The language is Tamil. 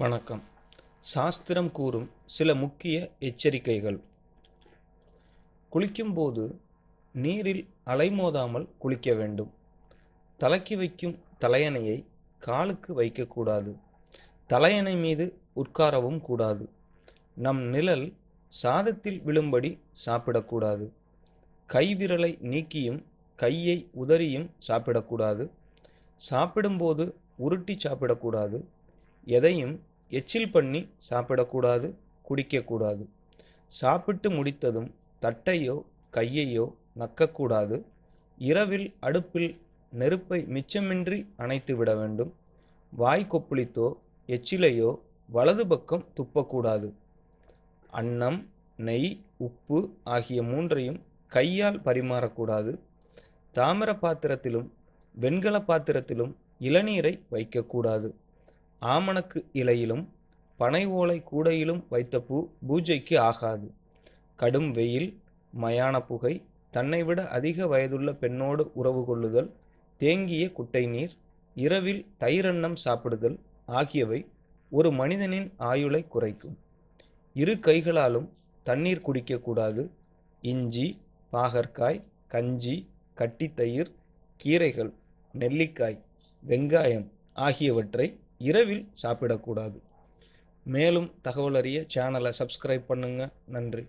வணக்கம். சாஸ்திரம் கூறும் சில முக்கிய எச்சரிக்கைகள். குளிக்கும்போது நீரில் அலைமோதாமல் குளிக்க வேண்டும். தலைக்கு வைக்கும் தலையணையை காலுக்கு வைக்கக்கூடாது. தலையணை மீது உட்காரவும் கூடாது. நம் நிழல் சாதத்தில் விழும்படி சாப்பிடக்கூடாது. கைவிரலை நீக்கியும் கையை உதறியும் சாப்பிடக்கூடாது. சாப்பிடும்போது உருட்டி சாப்பிடக்கூடாது. எதையும் எச்சில் பண்ணி சாப்பிடக்கூடாது குடிக்கக்கூடாது. சாப்பிட்டு முடித்ததும் தட்டையோ கையையோ நக்கக்கூடாது. இரவில் அடுப்பில் நெருப்பை மிச்சமின்றி அணைத்து விட வேண்டும். வாய் கொப்பளித்தோ எச்சிலையோ வலது பக்கம் துப்பக்கூடாது. அன்னம் நெய் உப்பு ஆகிய மூன்றையும் கையால் பரிமாறக்கூடாது. தாமிர பாத்திரத்திலும் வெண்கல பாத்திரத்திலும் இளநீரை வைக்கக்கூடாது. ஆமணக்கு இலையிலும் பனை ஓலை கூடையிலும் வைத்த பூ பூஜைக்கு ஆகாது. கடும் வெயில் மயான புகை தன்னை விட அதிக வயதுள்ள பெண்ணோடு உறவு கொள்ளுதல் தேங்கிய குட்டை நீர் இரவில் தயிரன்னம் சாப்பிடுதல் ஆகியவை ஒரு மனிதனின் ஆயுளை குறைக்கும். இரு கைகளாலும் தண்ணீர் குடிக்கக்கூடாது இஞ்சி பாகற்காய் கஞ்சி கட்டித்தயிர் கீரைகள் நெல்லிக்காய் வெங்காயம் ஆகியவற்றை இரவில் சாப்பிடக்கூடாது. மேலும் தகவல் அறிய சேனலை சப்ஸ்கிரைப் பண்ணுங்கள் நன்றி.